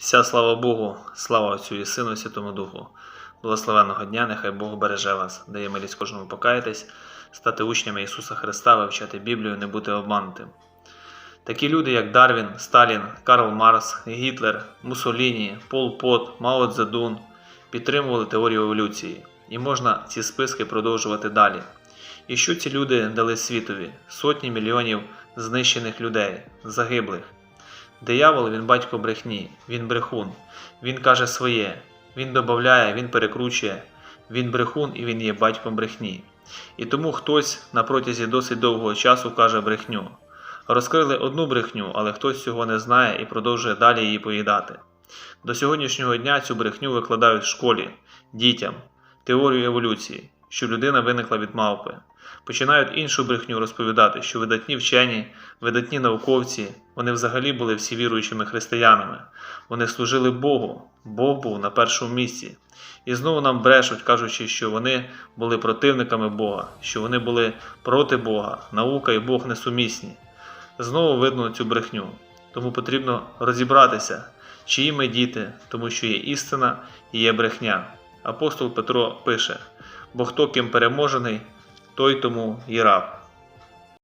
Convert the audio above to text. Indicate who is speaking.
Speaker 1: Вся слава Богу, слава Отцю і Сину, і Святому Духу. Благословенного дня, нехай Бог береже вас, дає милість кожному покаятись, стати учнями Ісуса Христа, вивчати Біблію, не бути обманутим. Такі люди, як Дарвін, Сталін, Карл Маркс, Гітлер, Муссоліні, Пол Пот, Мао Цзедун підтримували теорію еволюції, і можна ці списки продовжувати далі. І що ці люди дали світові? Сотні мільйонів знищених людей, загиблих. Диявол він батько брехні, він брехун, він каже своє, він додає, він перекручує, він брехун і він є батьком брехні. І тому хтось на протязі досить довгого часу каже брехню. Розкрили одну брехню, але хтось цього не знає і продовжує далі її поїдати. До сьогоднішнього дня цю брехню викладають в школі, дітям, теорію еволюції, що людина виникла від мавпи. Починають іншу брехню розповідати, що видатні вчені, видатні науковці, вони взагалі були всі віруючими християнами. Вони служили Богу, Бог був на першому місці. І знову нам брешуть, кажучи, що вони були противниками Бога, що вони були проти Бога, наука і Бог несумісні. Знову видно цю брехню. Тому потрібно розібратися, чиї ми діти, тому що є істина і є брехня. Апостол Петро пише: бо хто ким переможений, той тому і раб.